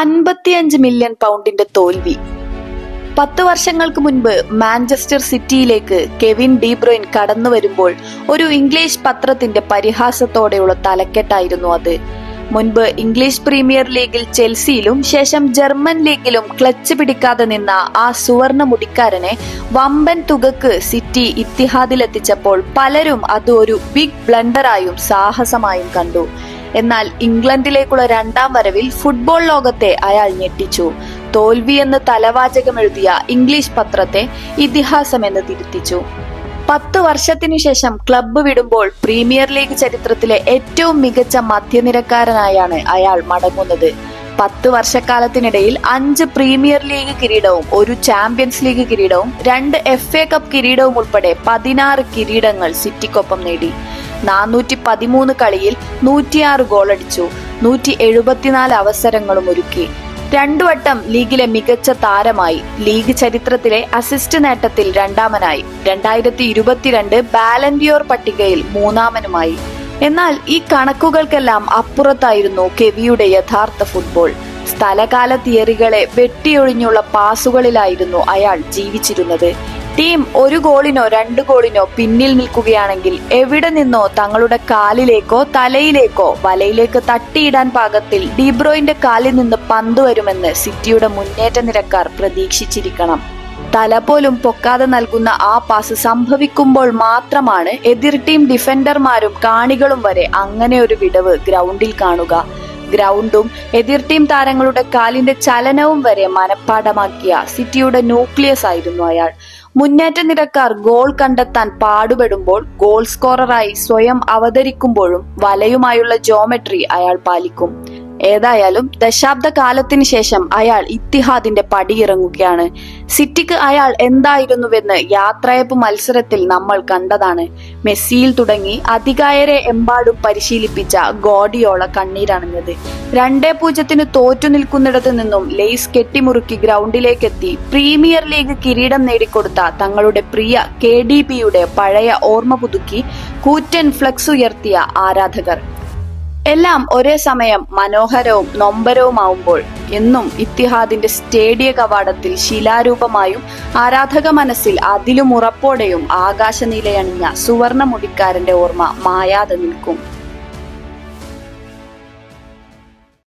അൻപത്തിയഞ്ച് മില്യൺ പൗണ്ടിന്റെ തോൽവി. പത്ത് വർഷങ്ങൾക്ക് മുൻപ് മാഞ്ചസ്റ്റർ സിറ്റിയിലേക്ക് കെവിൻ ഡീബ്രോയിൻ കടന്നു വരുമ്പോൾ ഒരു ഇംഗ്ലീഷ് പത്രത്തിന്റെ പരിഹാസത്തോടെയുള്ള തലക്കെട്ടായിരുന്നു അത്. മുൻപ് ഇംഗ്ലീഷ് പ്രീമിയർ ലീഗിൽ ചെൽസിയിലും ശേഷം ജർമ്മൻ ലീഗിലും ക്ലച്ച് പിടിക്കാതെ നിന്ന ആ സുവർണ മുടിക്കാരനെ വമ്പൻ തുകക്ക് സിറ്റി ഇത്തിഹാദിലെത്തിച്ചപ്പോൾ പലരും അത് ഒരു ബിഗ് ബ്ലണ്ടറായും സാഹസമായും കണ്ടു. എന്നാൽ ഇംഗ്ലണ്ടിലേക്കുള്ള രണ്ടാം വരവിൽ ഫുട്ബോൾ ലോകത്തെ അയാൾ ഞെട്ടിച്ചു. തോൽവി എന്ന് തലവാചകം എഴുതിയ ഇംഗ്ലീഷ് പത്രത്തെ ഇതിഹാസം എന്ന് തിരുത്തിച്ചു. പത്ത് വർഷത്തിനു ശേഷം ക്ലബ്ബ് വിടുമ്പോൾ പ്രീമിയർ ലീഗ് ചരിത്രത്തിലെ ഏറ്റവും മികച്ച മധ്യനിരക്കാരനായാണ് അയാൾ മടങ്ങുന്നത്. പത്ത് വർഷക്കാലത്തിനിടയിൽ അഞ്ച് പ്രീമിയർ ലീഗ് കിരീടവും ഒരു ചാമ്പ്യൻസ് ലീഗ് കിരീടവും രണ്ട് എഫ് എ കപ്പ് കിരീടവും ഉൾപ്പെടെ പതിനാറ് കിരീടങ്ങൾ സിറ്റിക്കൊപ്പം നേടി. നാനൂറ്റി പതിമൂന്ന് കളിയിൽ നൂറ്റിയാറ് ഗോളടിച്ചു. നൂറ്റി എഴുപത്തിനാല് അവസരങ്ങളും ഒരുക്കി. രണ്ടു വട്ടം ലീഗിലെ മികച്ച താരമായി ലീഗ് ചരിത്രത്തിലെ അസിസ്റ്റ് നേട്ടത്തിൽ രണ്ടാമനായി. രണ്ടായിരത്തി ഇരുപത്തിരണ്ട് ബാലൻഡിയോർ പട്ടികയിൽ മൂന്നാമനുമായി. എന്നാൽ ഈ കണക്കുകൾക്കെല്ലാം അപ്പുറത്തായിരുന്നു കെവിയുടെ യഥാർത്ഥ ഫുട്ബോൾ സ്ഥലകാല തിയറികളെ വെട്ടിയൊഴിഞ്ഞുള്ള പാസുകളിലായിരുന്നു അയാൾ ജീവിച്ചിരുന്നത്. ടീം ഒരു ഗോളിനോ രണ്ട് ഗോളിനോ പിന്നിൽ നിൽക്കുകയാണെങ്കിൽ എവിടെ നിന്നോ തങ്ങളുടെ കാലിലേക്കോ തലയിലേക്കോ വലയിലേക്ക് തട്ടിയിടാൻ പാകത്തിൽ ഡിബ്രോയിന്റെ കാലിൽ നിന്ന് പന്ത് വരുമെന്ന് സിറ്റിയുടെ മുന്നേറ്റ നിരക്കാർ പ്രതീക്ഷിച്ചിരിക്കണം. തല പോലും പൊക്കാതെ നൽകുന്ന ആ പാസ് സംഭവിക്കുമ്പോൾ മാത്രമാണ് എതിർ ടീം ഡിഫൻഡർമാരും കാണികളും വരെ അങ്ങനെ ഒരു വിടവ് ഗ്രൗണ്ടിൽ കാണുക. ഗ്രൗണ്ടും എതിർ ടീം താരങ്ങളുടെ കാലിന്റെ ചലനവും വരെ മനഃപ്പാടമാക്കിയ സിറ്റിയുടെ ന്യൂക്ലിയസ് ആയിരുന്നു അയാൾ. മുന്നേറ്റ നിരക്കാർ ഗോൾ കണ്ടെത്താൻ പാടുപെടുമ്പോൾ ഗോൾ സ്കോററായി സ്വയം അവതരിക്കുമ്പോഴും വലയുമായുള്ള ജോമെട്രി അയാൾ പാലിക്കും. ഏതായാലും ദശാബ്ദ കാലത്തിന് ശേഷം അയാൾ ഇത്തിഹാദിന്റെ പടിയിറങ്ങുകയാണ്. സിറ്റിക്ക് അയാൾ എന്തായിരുന്നുവെന്ന് യാത്രയപ്പ് മത്സരത്തിൽ നമ്മൾ കണ്ടതാണ്. മെസ്സിയിൽ തുടങ്ങി അധികായരെ എമ്പാടും പരിശീലിപ്പിച്ച ഗോഡിയോള കണ്ണീരണിഞ്ഞത്. രണ്ടേ പൂജ്യത്തിന് തോറ്റു നിൽക്കുന്നിടത്ത് നിന്നും ലെയ്സ് കെട്ടിമുറുക്കി ഗ്രൗണ്ടിലേക്കെത്തി പ്രീമിയർ ലീഗ് കിരീടം നേടിക്കൊടുത്ത തങ്ങളുടെ പ്രിയ കെ ഡി പഴയ ഓർമ്മ പുതുക്കി കൂറ്റൻ ഫ്ലക്സ് ഉയർത്തിയ ആരാധകർ. എല്ലാം ഒരേ സമയം മനോഹരവും നൊമ്പരവുമാവുമ്പോൾ എന്നും ഇത്തിഹാദിന്റെ സ്റ്റേഡിയ കവാടത്തിൽ ശിലാരൂപമായും ആരാധക മനസ്സിൽ അതിലും ഉറപ്പോടെയും ആകാശനീലയണിഞ്ഞ സുവർണ മുടിക്കാരന്റെ ഓർമ്മ മായാതെ നിൽക്കും.